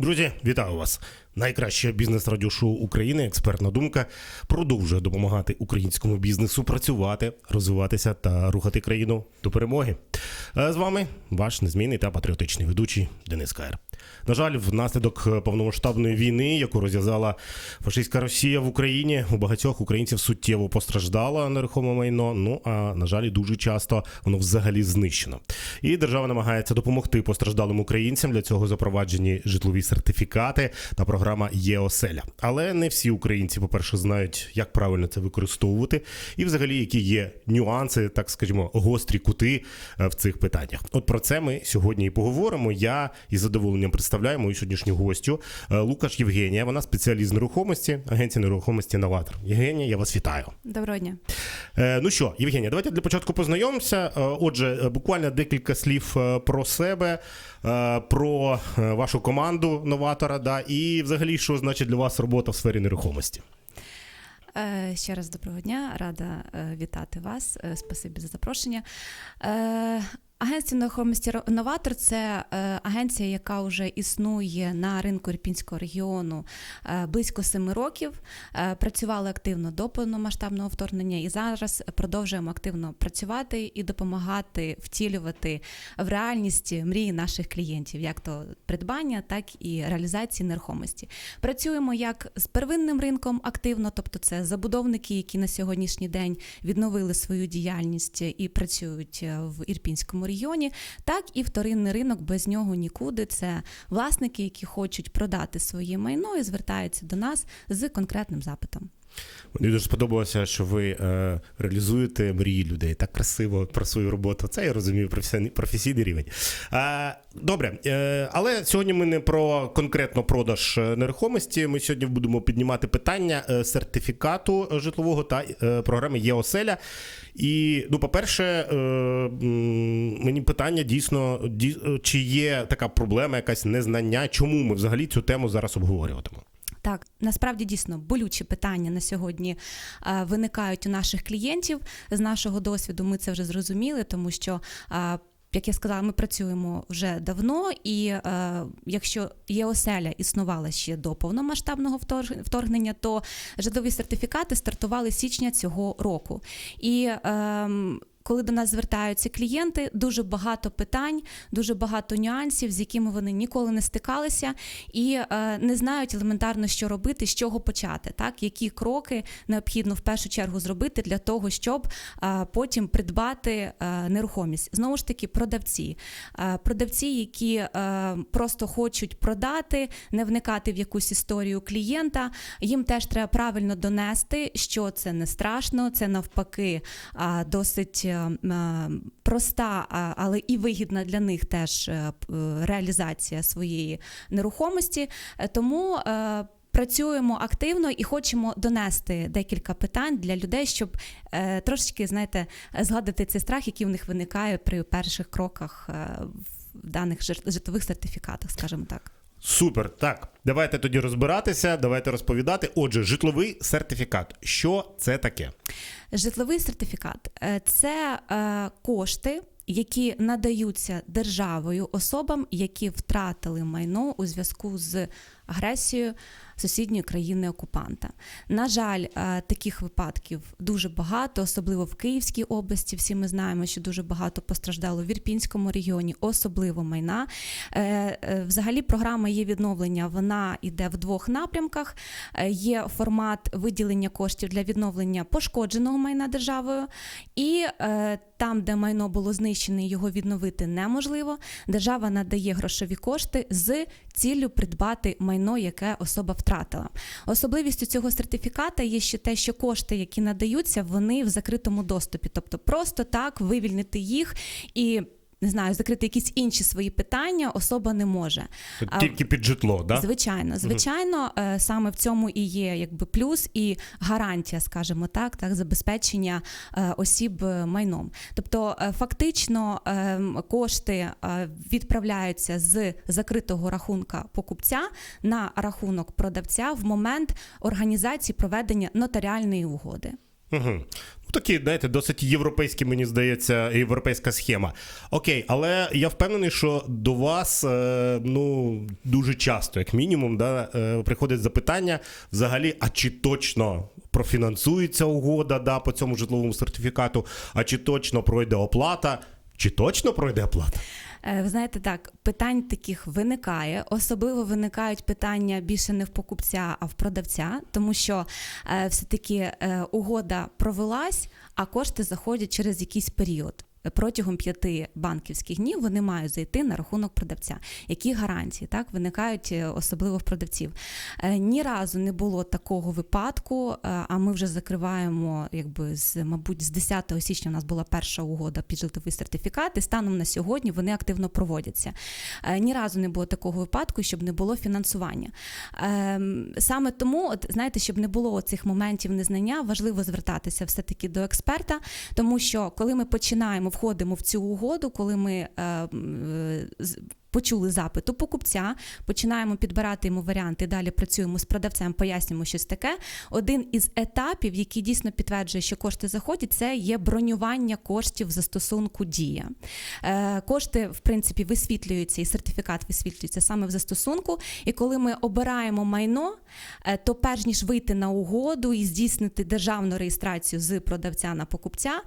Друзі, вітаю вас! Найкраще бізнес-радіошоу України, експертна думка, продовжує допомагати українському бізнесу працювати, розвиватися та рухати країну до перемоги. Е, З вами ваш незмінний та патріотичний ведучий Денис Каєр. На жаль, внаслідок повномасштабної війни, яку розв'язала фашистська Росія в Україні, у багатьох українців суттєво постраждало нерухоме майно. Ну а на жаль, дуже часто воно взагалі знищено. І держава намагається допомогти постраждалим українцям. Для цього запроваджені житлові сертифікати та програма ЄОСЕЛЯ. Але не всі українці, по-перше, знають, як правильно це використовувати, і взагалі які є нюанси, так скажімо, гострі кути е, в цих питаннях. От про це ми сьогодні і поговоримо. Я із задоволенням представляю мою сьогоднішню гостю е, Лукаш Євгенія. Вона спеціаліст нерухомості, агенція нерухомості Новатор. Євгенія, я вас вітаю. Доброго дня. Е, Ну що, Євгенія, давайте для початку познайомимося. Е, Отже, буквально декілька слів про себе, про вашу команду новатора, да, і взагалі, що значить для вас робота в сфері нерухомості. Ще раз доброго дня, рада вітати вас. Спасибі за запрошення. Агентство нерухомості «Ро- Новатор це е, агенція, яка вже існує на ринку Ірпінського регіону е, близько семи років. Е, Працювали активно до повномасштабного вторгнення і зараз продовжуємо активно працювати і допомагати втілювати в реальність мрії наших клієнтів, як то придбання, так і реалізації нерухомості. Працюємо як з первинним ринком активно, тобто це забудовники, які на сьогоднішній день відновили свою діяльність і працюють в Ірпінському регіоні, так і вторинний ринок без нього нікуди. Це власники, які хочуть продати своє майно і звертаються до нас з конкретним запитом. Мені дуже сподобалося, що ви е, реалізуєте мрії людей так красиво про свою роботу. Це я розумію професійний, рівень. Е, добре, е, але сьогодні ми не про конкретно продаж е, нерухомості. Ми сьогодні будемо піднімати питання е, сертифікату е, житлового та е, програми ЄОСЕЛЯ. І, ну, по-перше, е, мені питання дійсно, ді- чи є така проблема, якась незнання, чому ми взагалі цю тему зараз обговорюватимемо. Так, насправді дійсно болючі питання на сьогодні е, виникають у наших клієнтів. З нашого досвіду ми це вже зрозуміли, тому що. е, як я сказала, ми працюємо вже давно, і е, якщо ЄОСЕЛЯ існувала ще до повномасштабного вторгнення, то житлові сертифікати стартували з січня цього року. І ем, коли до нас звертаються клієнти, дуже багато питань, дуже багато нюансів, з якими вони ніколи не стикалися, і е, не знають елементарно, що робити, з чого почати, так які кроки необхідно в першу чергу зробити для того, щоб е, потім придбати е, нерухомість. Знову ж таки, продавці, продавці, які просто хочуть продати, не вникати в якусь історію клієнта. Їм теж треба правильно донести, що це не страшно, це навпаки досить проста, але і вигідна для них теж е, е, реалізація своєї нерухомості. Е, Тому е, Працюємо активно і хочемо донести декілька питань для людей, щоб е, трошечки знаєте, згадати цей страх, який в них виникає при перших кроках е, в даних жит- житлових сертифікатах, скажімо так. Супер. Так, давайте тоді розбиратися, давайте розповідати. Отже, житловий сертифікат. Що це таке? Житловий сертифікат е, це е, кошти, які надаються державою особам, які втратили майно у зв'язку з агресією сусідньої країни окупанта. На жаль, е, таких випадків дуже багато, особливо в Київській області. Всі ми знаємо, що дуже багато постраждало в Ірпінському регіоні, особливо майна. Е, е, Взагалі, програма є відновлення. Вона йде в двох напрямках. Є формат виділення коштів для відновлення пошкодженого майна державою, і там, де майно було знищене, його відновити неможливо. Держава надає грошові кошти з ціллю придбати майно, яке особа втратила. Особливістю цього сертифіката є ще те, що кошти, які надаються, вони в закритому доступі, тобто просто так вивільнити їх і. Не знаю, закрити якісь інші свої питання особа не може. Тільки під житло, да? Звичайно, звичайно, е, саме в цьому і є якби плюс і гарантія, скажімо так, так забезпечення е, осіб майном. Тобто, е, фактично е, кошти відправляються з закритого рахунка покупця на рахунок продавця в момент організації проведення нотаріальної угоди. Угу. Ну, такі, знаєте, досить європейські, мені здається, європейська схема. Окей, але я впевнений, що до вас е, ну, дуже часто, як мінімум, да, е, приходить запитання взагалі, а чи точно профінансується угода да, по цьому житловому сертифікату, а чи точно пройде оплата? Чи точно пройде оплата? Е, Ви знаєте, так, питань таких виникає. Особливо виникають питання більше не в покупця, а в продавця, тому що е, все-таки е, угода провелась, а кошти заходять через якийсь період. Протягом п'яти банківських днів вони мають зайти на рахунок продавця. Які гарантії так виникають е, особливо в продавців? Е, Ні разу не було такого випадку. е, А ми вже закриваємо, якби з мабуть, з 10 січня у нас була перша угода під житловий сертифікат, і станом на сьогодні вони активно проводяться. Ні разу не було такого випадку, щоб не було фінансування. Ем, Саме тому, от знаєте, щоб не було цих моментів незнання, важливо звертатися все-таки до експерта, тому що коли ми починаємо входимо в цю угоду, коли ми е, е, почули запит у покупця, починаємо підбирати йому варіанти, далі працюємо з продавцем, пояснюємо щось таке. Один із етапів, який дійсно підтверджує, що кошти заходять, це є бронювання коштів застосунку дія. Е, Кошти, в принципі, висвітлюються, і сертифікат висвітлюється саме в застосунку. І коли ми обираємо майно, е, то перш ніж вийти на угоду і здійснити державну реєстрацію з продавця на покупця,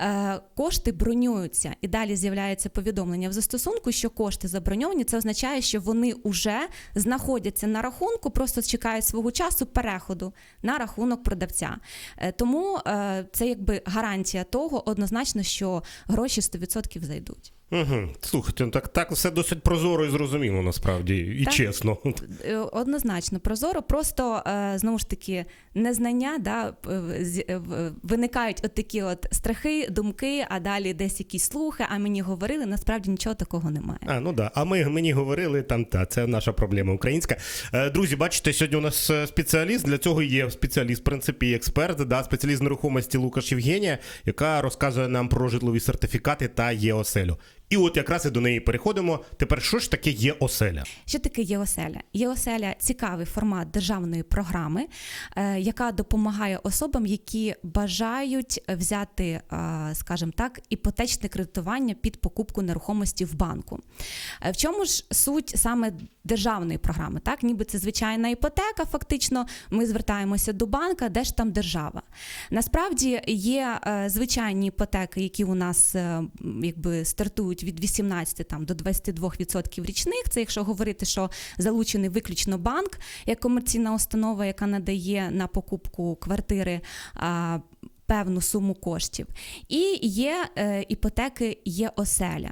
е, кошти бронюються. І далі з'являється повідомлення в застосунку, що кошти заброньовані. Це означає, що вони вже знаходяться на рахунку, просто чекають свого часу переходу на рахунок продавця. Е, Тому е, це якби гарантія того, однозначно, що гроші 100% зайдуть. Угу. Слухайте, ну так, так все досить прозоро і зрозуміло насправді, і Так. чесно. Е, Однозначно прозоро, просто е, знову ж таки незнання, да, е, виникають от такі от страхи, думки, а далі десь якісь слухи, а мені говорили, насправді нічого такого немає. А, ну да. А ми мені говорили там, та це наша проблема українська. Друзі, бачите, сьогодні у нас спеціаліст. Для цього є спеціаліст, в принципі, і експерт, да, спеціаліст нерухомості Лукаш Євгенія, яка розказує нам про житлові сертифікати та ЄОСЕЛю. І от якраз і до неї переходимо. Тепер що ж таке ЄОСЕЛя? Що таке ЄОСЕЛЯ? ЄОСЕЛЯ – цікавий формат державної програми, е, яка допомагає особам, які бажають взяти, е, скажімо так, іпотечне кредитування під покупку нерухомості в банку. Е, В чому ж суть саме державної програми? Так, ніби це звичайна іпотека. Фактично, ми звертаємося до банка, де ж там держава. Насправді є звичайні іпотеки, які у нас якби стартують від 18 там до 22% річних. Це якщо говорити, що залучений виключно банк як комерційна установа, яка надає на покупку квартири. а, Певну суму коштів, і є е, іпотеки, є оселя.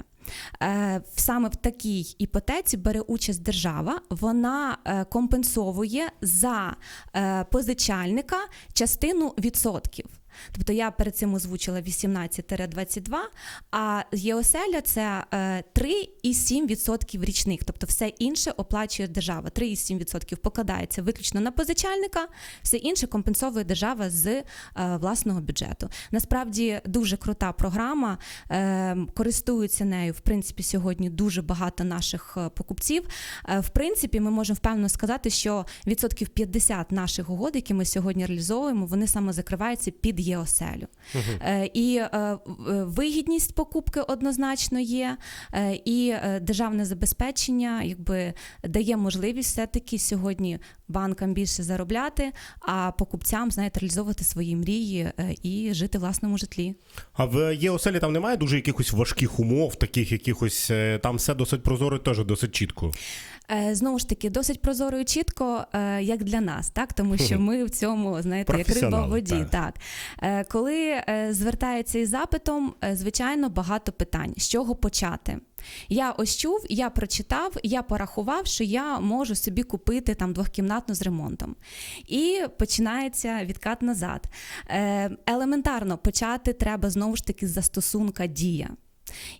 Е, саме в такій іпотеці бере участь держава, вона е, компенсовує за е, позичальника частину відсотків. Тобто я перед цим озвучила 18-22, а ЄОСЕЛЯ це е, 3,7% річних, тобто все інше оплачує держава. 3,7% покладається виключно на позичальника, все інше компенсовує держава з е, власного бюджету. Насправді дуже крута програма. Е, користуються нею, в принципі, сьогодні дуже багато наших е, покупців. Е, в принципі, ми можемо впевнено сказати, що відсотків 50 наших угод, які ми сьогодні реалізовуємо, вони саме закриваються під ЄОСЕЛю. Е, і е, е, вигідність покупки однозначно є, і державне забезпечення якби дає можливість все-таки сьогодні банкам більше заробляти, а покупцям знаєте, реалізовувати свої мрії і жити в власному житлі. А в ЄОСЕЛі там немає дуже якихось важких умов, таких якихось там все досить прозоро, теж досить чітко. Знову ж таки, досить прозоро і чітко, як для нас, так тому що ми в цьому знаєте, як риба в воді. так. Так коли е, звертається із запитом, е, звичайно, багато питань, з чого почати. Я ось чув, я прочитав, я порахував, що я можу собі купити там двохкімнатну з ремонтом. І починається відкат назад. Е, Елементарно почати треба знову ж таки з застосунка дія.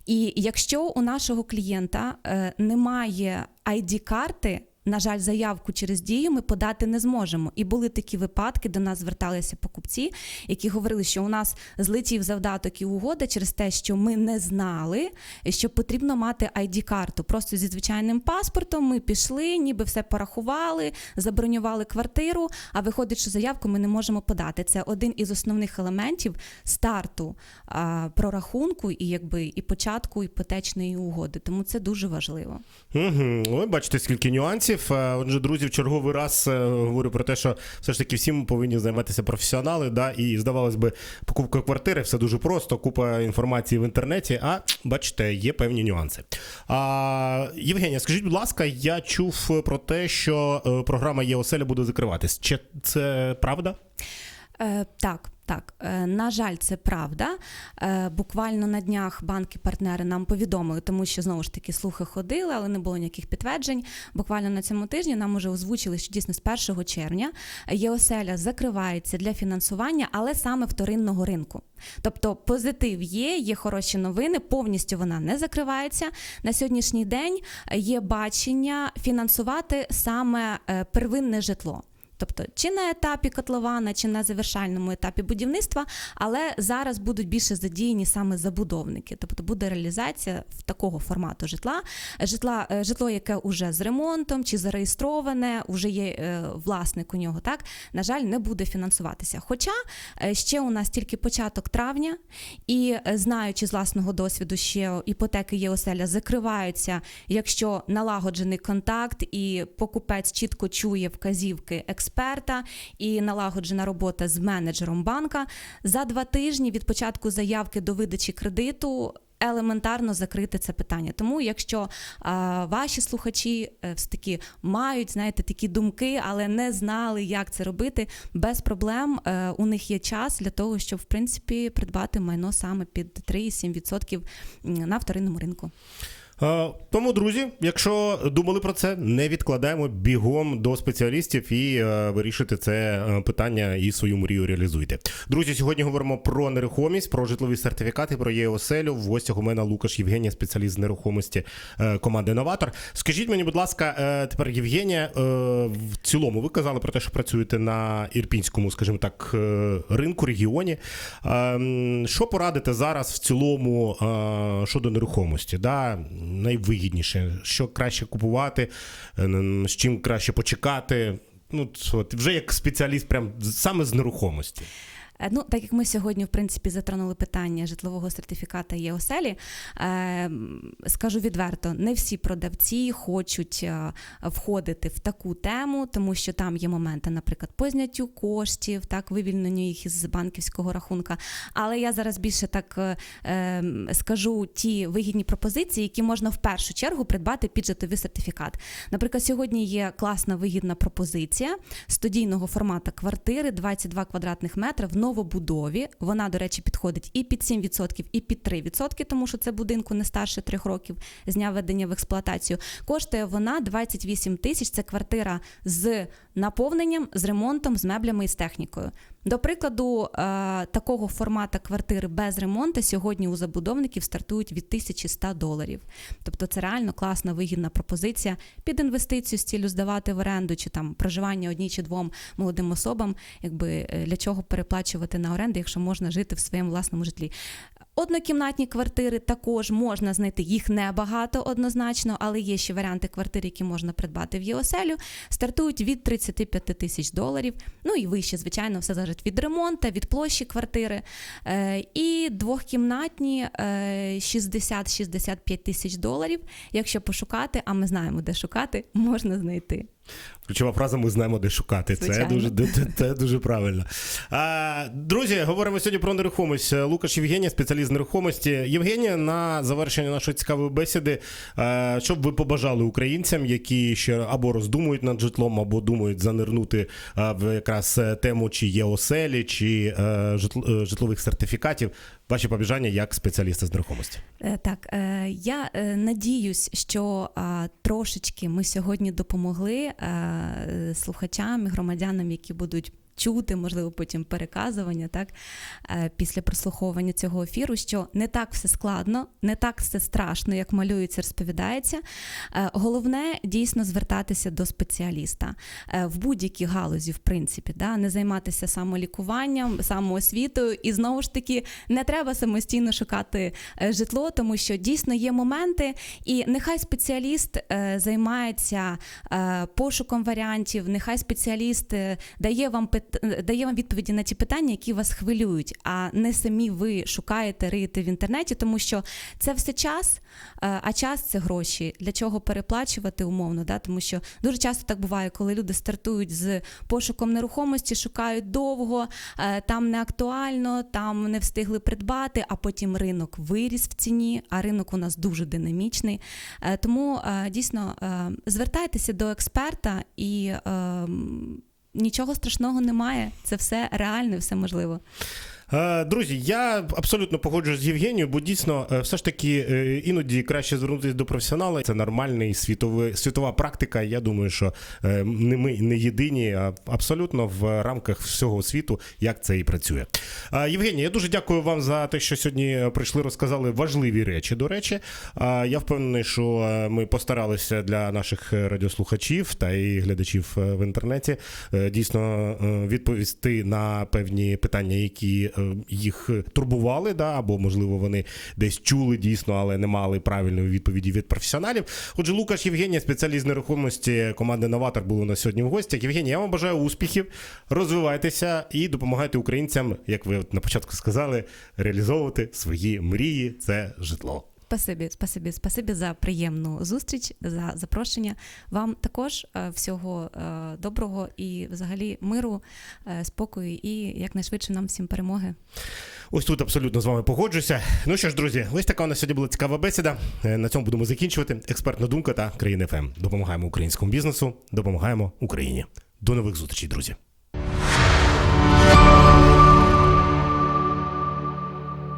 І якщо у нашого клієнта е, немає ID-карти, на жаль, заявку через дію ми подати не зможемо. І були такі випадки, до нас зверталися покупці, які говорили, що у нас злетів завдаток і угода через те, що ми не знали, що потрібно мати ID-карту. Просто зі звичайним паспортом ми пішли, ніби все порахували, забронювали квартиру. А виходить, що заявку ми не можемо подати. Це один із основних елементів старту а, прорахунку і якби і початку іпотечної угоди. Тому це дуже важливо. Угу. Ой, бачите, скільки нюансів. Е, Отже, друзі, в черговий раз е, говорю про те, що все ж таки всім повинні займатися професіонали. Да? І здавалось би, покупка квартири все дуже просто, купа інформації в інтернеті. А бачите, є певні нюанси. А, Євгенія, скажіть, будь ласка, я чув про те, що програма програма оселя» буде закриватись. Чи це правда? Е, так, так. Е, на жаль, це правда. Е, буквально на днях банки-партнери нам повідомили, тому що знову ж таки слухи ходили, але не було ніяких підтверджень. Буквально на цьому тижні нам уже озвучили, що дійсно з 1 червня ЄОСЕЛЯ закривається для фінансування, але саме вторинного ринку. Тобто позитив є, є хороші новини, повністю вона не закривається. На сьогоднішній день є бачення фінансувати саме первинне житло. Тобто, чи на етапі котлована, чи на завершальному етапі будівництва, але зараз будуть більше задіяні саме забудовники. Тобто буде реалізація в такого формату житла. Житла, е, житло, яке вже з ремонтом чи зареєстроване, вже є е, власник у нього. Так на жаль, не буде фінансуватися. Хоча е, ще у нас тільки початок травня, і знаючи з власного досвіду, ще іпотеки ЄОСЕЛЯ закриваються, якщо налагоджений контакт і покупець чітко чує вказівки експерта і налагоджена робота з менеджером банка. За два тижні від початку заявки до видачі кредиту. Елементарно закрити це питання. Тому, якщо а, ваші слухачі е, все таки мають знаєте, такі думки, але не знали, як це робити, без проблем е, у них є час для того, щоб в принципі придбати майно саме під 3,7% на вторинному ринку. Е, Тому, друзі, якщо думали про це, не відкладаємо бігом до спеціалістів і е, вирішуйте це е, питання і свою мрію реалізуйте. Друзі, сьогодні говоримо про нерухомість, про житлові сертифікати, про ЄОСЕЛю. В гостях у мене Лукаш Євгенія, спеціаліст з нерухомості команди Новатор. Скажіть мені, будь ласка, тепер Євгенія, в цілому ви казали про те, що працюєте на ірпінському, скажімо так, ринку, регіоні. Е, Що порадите зараз в цілому щодо нерухомості? Да? Найвигідніше, що краще купувати, е, з чим краще почекати. Ну, от, вже як спеціаліст, прям саме з нерухомості. Е, Ну, так як ми сьогодні, в принципі, затронули питання житлового сертифіката ЄОСЕЛі, е, м, скажу відверто, не всі продавці хочуть е, входити в таку тему, тому що там є моменти, наприклад, по зняттю коштів, так, вивільненню їх із банківського рахунка. Але я зараз більше так е, скажу ті вигідні пропозиції, які можна в першу чергу придбати під житловий сертифікат. Наприклад, сьогодні є класна вигідна пропозиція студійного формату квартири 22 квадратних метри в новобудові. Вона, до речі, підходить і під 7%, і під 3%, тому що це будинку не старше 3 років з дня введення в експлуатацію. Коштує вона 28 тисяч. Це квартира з наповненням, з ремонтом, з меблями і з технікою. До прикладу, е, такого формату квартири без ремонту сьогодні у забудовників стартують від 1100 доларів. Тобто це реально класна вигідна пропозиція під інвестицію з цілю здавати в оренду чи там проживання одній чи двом молодим особам, якби е, для чого переплачувати на оренду, якщо можна жити в своєму власному житлі. Однокімнатні квартири також можна знайти їх небагато однозначно, але є ще варіанти квартир, які можна придбати в єоселю. Стартують від 35 тисяч доларів. Ну і вище, звичайно, все залежить від ремонту, від площі квартири. Е, і двохкімнатні е, 60-65 тисяч доларів. Якщо пошукати, а ми знаємо, де шукати, можна знайти. Ключова фраза ми знаємо, де шукати. Це дуже, це, дуже правильно. А, друзі, говоримо сьогодні про нерухомість. Лукаш Євгенія, спеціаліст нерухомості. Євгенія, на завершення нашої цікавої бесіди, а, що б ви побажали українцям, які ще або роздумують над житлом, або думають занирнути а, в якраз е, тему чи є оселі, чи е, житл- е, житлових сертифікатів. Ваші побіжання як спеціаліста з нерухомості. Е, Так, е, я е, надіюсь, що трошечки ми сьогодні допомогли слухачам і громадянам, які будуть чути, можливо, потім переказування, так е, після прослуховування цього ефіру, що не так все складно, не так все страшно, як малюється, розповідається. Е, Головне дійсно звертатися до спеціаліста. Е, в будь-якій галузі, в принципі, да, не займатися самолікуванням, самоосвітою, і знову ж таки не треба самостійно шукати житло, тому що дійсно є моменти, і нехай спеціаліст займається пошуком варіантів, нехай спеціаліст дає вам пит- е, дає вам відповіді на ті питання, які вас хвилюють, а не самі ви шукаєте, риєте в інтернеті, тому що це все час, е, а час це гроші. Для чого переплачувати умовно? Да? Тому що дуже часто так буває, коли люди стартують з пошуком нерухомості, шукають довго, е, там не актуально, там не встигли придбати, а потім ринок виріс в ціні, а ринок у нас дуже динамічний. Е, Тому дійсно звертайтеся до експерта і. Нічого страшного немає, це все реально, все можливо. Е, Друзі, я абсолютно погоджуюсь з Євгенією, бо дійсно е, все ж таки е, іноді краще звернутися до професіонала. Це нормальний світовий світова практика. Я думаю, що не ми не єдині, а абсолютно в рамках всього світу, як це і працює. Євгенія, я дуже дякую вам за те, що сьогодні прийшли, розказали важливі речі. До речі, я впевнений, що ми постаралися для наших радіослухачів та і глядачів в інтернеті дійсно відповісти на певні питання, які їх турбували, да, або можливо вони десь чули дійсно, але не мали правильної відповіді від професіоналів. Отже, Лукаш Євгенія, спеціаліст нерухомості команди Новатор, був у нас сьогодні в гостях. Євгенія, я вам бажаю успіхів, розвивайтеся і допомагайте українцям, як ви на початку сказали, реалізовувати свої мрії. Це житло. Спасибі, спасибі, спасибі за приємну зустріч, за запрошення. Вам також е, всього е, доброго і взагалі миру, е, спокою і якнайшвидше нам всім перемоги. Ось тут абсолютно з вами погоджуся. Ну що ж, друзі, ось така у нас сьогодні була цікава бесіда. На цьому будемо закінчувати. Експертна думка та країни ФМ. Допомагаємо українському бізнесу, допомагаємо Україні. До нових зустрічей, друзі.